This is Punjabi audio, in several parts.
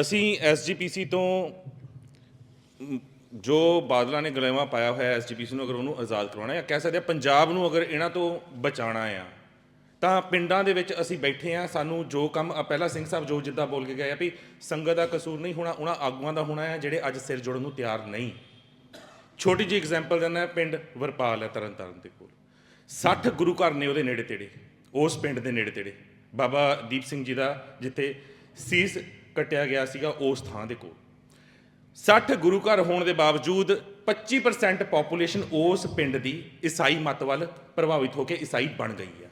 ਅਸੀਂ ਐਸਜੀਪੀਸੀ ਤੋਂ ਜੋ ਬਾਦਲਾਂ ਨੇ ਗਲੇਵਾ ਪਾਇਆ ਹੋਇਆ ਐਸਜੀਪੀਸੀ ਨੂੰ ਅਗਰ ਉਹਨੂੰ ਆਜ਼ਾਦ ਕਰਵਾਉਣਾ ਜਾਂ ਕਹਿ ਸਕਦੇ ਆ ਪੰਜਾਬ ਨੂੰ ਅਗਰ ਇਹਨਾਂ ਤੋਂ ਬਚਾਉਣਾ ਆ, ਤਾਂ ਪਿੰਡਾਂ ਦੇ ਵਿੱਚ ਅਸੀਂ ਬੈਠੇ ਆ ਸਾਨੂੰ ਜੋ ਕੰਮ ਆ ਪਹਿਲਾਂ ਸਿੰਘ ਸਾਹਿਬ ਜੋ ਜਿੱਦਾਂ ਬੋਲ ਕੇ ਗਏ ਆ ਵੀ ਸੰਗਤ ਦਾ ਕਸੂਰ ਨਹੀਂ ਹੋਣਾ, ਉਹਨਾਂ ਆਗੂਆਂ ਦਾ ਹੋਣਾ ਹੈ ਜਿਹੜੇ ਅੱਜ ਸਿਰ ਜੁੜਨ ਨੂੰ ਤਿਆਰ ਨਹੀਂ। ਛੋਟੀ ਜਿਹੀ ਐਗਜ਼ਾਮਪਲ ਦਿੰਦਾ ਪਿੰਡ ਵਰਪਾਲ ਹੈ ਤਰਨਤਾਰਨ ਦੇ ਕੋਲ। 60 ਗੁਰੂ ਘਰ ਨੇ ਉਹਦੇ ਨੇੜੇ ਤੇੜੇ, ਉਸ ਪਿੰਡ ਦੇ ਨੇੜੇ ਤੇੜੇ। ਬਾਬਾ ਦੀਪ ਸਿੰਘ ਜੀ ਦਾ, ਜਿੱਥੇ ਸੀਸ ਕੱਟਿਆ ਗਿਆ ਸੀਗਾ ਉਸ ਥਾਂ ਦੇ ਕੋਲ। 60 ਗੁਰੂ ਘਰ ਹੋਣ ਦੇ ਬਾਵਜੂਦ 25% ਪੋਪੂਲੇਸ਼ਨ ਉਸ ਪਿੰਡ ਦੀ ਈਸਾਈ ਮਤ ਵੱਲ ਪ੍ਰਭਾਵਿਤ ਹੋ ਕੇ ਈਸਾਈ ਬਣ ਗਈ ਆ।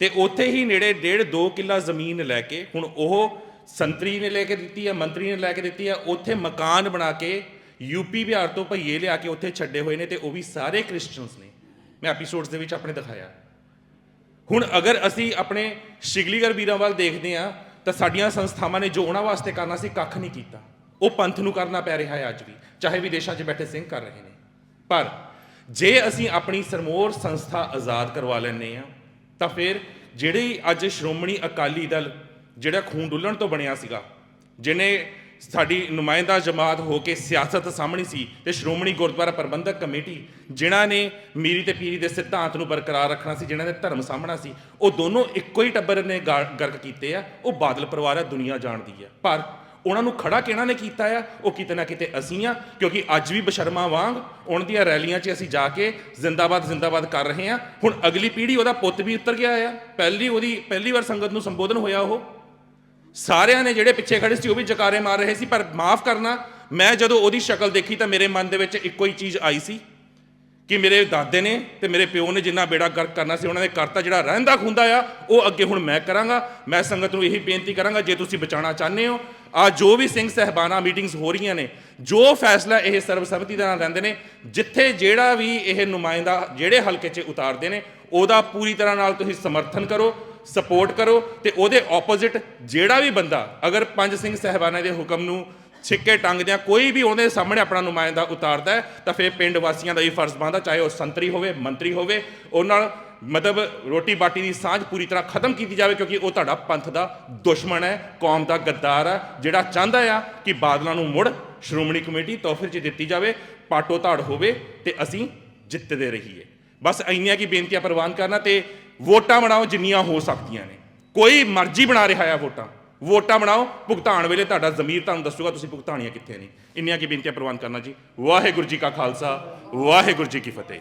ਤੇ ਉੱਥੇ ਹੀ ਨੇੜੇ ਡੇਢ 2 ਕਿੱਲਾ ਜ਼ਮੀਨ ਲੈ ਕੇ ਹੁਣ ਉਹ ਸੰਤਰੀ ਨੇ ਲੈ ਕੇ ਦਿੱਤੀ ਆ, ਮੰਤਰੀ ਨੇ ਲੈ ਕੇ ਦਿੱਤੀ ਆ, ਉੱਥੇ ਮਕਾਨ ਬਣਾ ਕੇ ਯੂਪੀ ਬਿਹਾਰ ਤੋਂ ਭਈਏ ਲਿਆ ਕੇ ਉੱਥੇ ਛੱਡੇ ਹੋਏ ਨੇ ਤੇ ਉਹ ਵੀ ਸਾਰੇ ਕ੍ਰਿਸਚੀਅਨਸ ਨੇ। ਮੈਂ ਐਪੀਸੋਡਸ ਦੇ ਵਿੱਚ ਆਪਣੇ ਦਿਖਾਇਆ। ਹੁਣ ਅਗਰ ਅਸੀਂ ਆਪਣੇ ਸ਼ਿਗਲੀਗਰ ਵੀਰਾਂ ਵੱਲ ਦੇਖਦੇ ਆ ਤਾਂ ਸਾਡੀਆਂ ਸੰਸਥਾਵਾਂ ਨੇ ਜੋ ਉਹਨਾਂ ਵਾਸਤੇ ਕਰਨਾ ਸੀ, ਕੱਖ ਨਹੀਂ ਕੀਤਾ। ਉਹ ਪੰਥ ਨੂੰ ਕਰਨਾ ਪੈ ਰਿਹਾ ਹੈ ਅੱਜ ਵੀ, ਚਾਹੇ ਵਿਦੇਸ਼ਾਂ 'ਚ ਬੈਠੇ ਸਿੰਘ ਕਰ ਰਹੇ ਨੇ। ਪਰ ਜੇ ਅਸੀਂ ਆਪਣੀ ਸਰਮੋਰ ਸੰਸਥਾ ਆਜ਼ਾਦ ਕਰਵਾ ਲੈਂਦੇ ਆ ਤਾਂ ਫਿਰ ਜਿਹੜੀ ਅੱਜ ਸ਼੍ਰੋਮਣੀ ਅਕਾਲੀ ਦਲ, ਜਿਹੜਾ ਖੂਨ ਡੁੱਲਣ ਤੋਂ ਬਣਿਆ ਸੀਗਾ, ਜਿਹਨੇ ਸਾਡੀ ਨੁਮਾਇੰਦਾ ਜਮਾਤ ਹੋ ਕੇ ਸਿਆਸਤ ਸਾਹਮਣੀ ਸੀ ਤੇ ਸ਼੍ਰੋਮਣੀ ਗੁਰਦੁਆਰਾ ਪ੍ਰਬੰਧਕ ਕਮੇਟੀ, ਜਿਨ੍ਹਾਂ ਨੇ ਮੀਰੀ ਤੇ ਪੀਰੀ ਦੇ ਸਿਧਾਂਤ ਨੂੰ ਬਰਕਰਾਰ ਰੱਖਣਾ ਸੀ, ਜਿਨ੍ਹਾਂ ਨੇ ਧਰਮ ਸਾਹਮਣਾ ਸੀ, ਉਹ ਦੋਨੋਂ ਇੱਕੋ ਹੀ ਟੱਬਰ ਨੇ ਗਾ- ਗਰਕ ਕੀਤੇ ਆ, ਉਹ ਬਾਦਲ ਪਰਿਵਾਰ ਆ, ਦੁਨੀਆ ਜਾਣਦੀ ਆ। ਪਰ ਉਹਨਾਂ ਨੂੰ ਖੜਾ ਕਿਹਨਾਂ ਨੇ ਕੀਤਾ ਆ? ਉਹ ਕਿਤੇ ਨਾ ਕਿਤੇ ਅਸੀਂ ਆ, ਕਿਉਂਕਿ ਅੱਜ ਵੀ ਬਸ਼ਰਮਾ ਵਾਂਗ ਉਹਨਾਂ ਦੀਆਂ ਰੈਲੀਆਂ 'ਚ ਅਸੀਂ ਜਾ ਕੇ ਜ਼ਿੰਦਾਬਾਦ ਜ਼ਿੰਦਾਬਾਦ ਕਰ ਰਹੇ ਆ। ਹੁਣ ਅਗਲੀ ਪੀੜ੍ਹੀ ਉਹਦਾ ਪੁੱਤ ਵੀ ਉਤਰ ਗਿਆ ਆ। ਪਹਿਲੀ ਉਹਦੀ, ਪਹਿਲੀ ਵਾਰ ਸੰਗਤ ਨੂੰ ਸੰਬੋਧਨ ਹੋਇਆ ਉਹ। ਸਾਰਿਆਂ ਨੇ ਜਿਹੜੇ ਪਿੱਛੇ ਖੜੇ ਸੀ ਉਹ ਵੀ ਜਕਾਰੇ ਮਾਰ ਰਹੇ ਸੀ, ਪਰ ਮਾਫ ਕਰਨਾ, ਮੈਂ ਜਦੋਂ ਉਹਦੀ ਸ਼ਕਲ ਦੇਖੀ ਤਾਂ ਮੇਰੇ ਮਨ ਦੇ ਵਿੱਚ ਇੱਕੋ ਹੀ ਚੀਜ਼ ਆਈ ਸੀ ਕਿ ਮੇਰੇ ਦਾਦੇ ਨੇ ਤੇ ਮੇਰੇ ਪਿਓ ਨੇ ਜਿੰਨਾ ਬੇੜਾ ਗਰਕ ਕਰਨਾ ਸੀ, ਉਹਨਾਂ ਨੇ ਕਰਤਾ ਜਿਹੜਾ ਰਹਿੰਦਾ ਖੁੰਦਾ ਆ, ਉਹ ਅੱਗੇ ਹੁਣ ਮੈਂ ਕਰਾਂਗਾ। ਮੈਂ ਸੰਗਤ ਨੂੰ ਇਹੀ ਬੇਨਤੀ ਕਰਾਂਗਾ, ਜੇ ਤੁਸੀਂ ਬਚਾਉਣਾ ਚਾਹੁੰਦੇ ਹੋ, ਆ ਜੋ ਵੀ ਸਿੰਘ ਸਹਿਬਾਨਾ ਮੀਟਿੰਗਸ ਹੋ ਰਹੀਆਂ ਨੇ, ਜੋ ਫੈਸਲਾ ਇਹ ਸਰਬਸੰਮਤੀ ਦੇ ਨਾਲ ਲੈਂਦੇ ਨੇ, ਜਿੱਥੇ ਜਿਹੜਾ ਵੀ ਇਹ ਨੁਮਾਇੰਦਾ, ਜਿਹੜੇ ਹਲਕੇ 'ਚ ਉਤਾਰਦੇ ਨੇ, ਉਹਦਾ ਪੂਰੀ ਤਰ੍ਹਾਂ ਨਾਲ ਤੁਸੀਂ ਸਮਰਥਨ ਕਰੋ। ਸਪੋਰਟ ਕਰੋ ਤੇ ਉਹਦੇ ਆਪੋਜ਼ਿਟ ਜਿਹੜਾ ਵੀ ਬੰਦਾ, ਅਗਰ ਪੰਜ ਸਿੰਘ ਸਹਿਬਾਨਾਂ ਦੇ ਹੁਕਮ ਨੂੰ ਛਿੱਕੇ ਟੰਗਦਿਆਂ ਕੋਈ ਵੀ ਉਹਦੇ ਸਾਹਮਣੇ ਆਪਣਾ ਨੁਮਾਇੰਦਾ ਉਤਾਰਦਾ ਹੈ, ਤਾਂ ਫਿਰ ਪਿੰਡ ਵਾਸੀਆਂ ਦਾ ਇਹ ਫਰਜ਼ ਬਣਦਾ, ਚਾਹੇ ਉਹ ਸੰਤਰੀ ਹੋਵੇ, ਮੰਤਰੀ ਹੋਵੇ, ਉਹ ਨਾਲ ਮਤਲਬ ਰੋਟੀ ਬਾਟੀ ਦੀ ਸਾਂਝ ਪੂਰੀ ਤਰ੍ਹਾਂ ਖਤਮ ਕੀਤੀ ਜਾਵੇ, ਕਿਉਂਕਿ ਉਹ ਤੁਹਾਡਾ ਪੰਥ ਦਾ ਦੁਸ਼ਮਣ ਹੈ, ਕੌਮ ਦਾ ਗੱਦਾਰ ਹੈ, ਜਿਹੜਾ ਚਾਹੁੰਦਾ ਆ ਕਿ ਬਾਦਲਾਂ ਨੂੰ ਮੁੜ ਸ਼੍ਰੋਮਣੀ ਕਮੇਟੀ ਤੋਹਫੇ 'ਚ ਦਿੱਤੀ ਜਾਵੇ, ਪਾਟੋ ਧਾੜ ਹੋਵੇ ਤੇ ਅਸੀਂ ਜਿੱਤਦੇ ਰਹੀਏ। ਬਸ ਇੰਨੀਆਂ ਕੀ ਬੇਨਤੀਆਂ ਪ੍ਰਵਾਨ ਕਰਨਾ ਤੇ ਵੋਟਾਂ ਬਣਾਓ ਜਿੰਨੀਆਂ ਹੋ ਸਕਦੀਆਂ ਨੇ। ਕੋਈ ਮਰਜ਼ੀ ਬਣਾ ਰਿਹਾ ਆ ਵੋਟਾਂ। ਵੋਟਾਂ ਬਣਾਓ, ਭੁਗਤਾਨ ਵੇਲੇ ਤੁਹਾਡਾ ਜ਼ਮੀਰ ਤੁਹਾਨੂੰ ਦੱਸੂਗਾ ਤੁਸੀਂ ਭੁਗਤਾਨੀਆਂ ਕਿੱਥੇ ਨੇ। ਇੰਨੀਆਂ ਕੀ ਬੇਨਤੀਆਂ ਪ੍ਰਵਾਨ ਕਰਨਾ ਜੀ। ਵਾਹਿਗੁਰੂ ਜੀ ਕਾ ਖਾਲਸਾ, ਵਾਹਿਗੁਰੂ ਜੀ ਕੀ ਫਤਿਹ।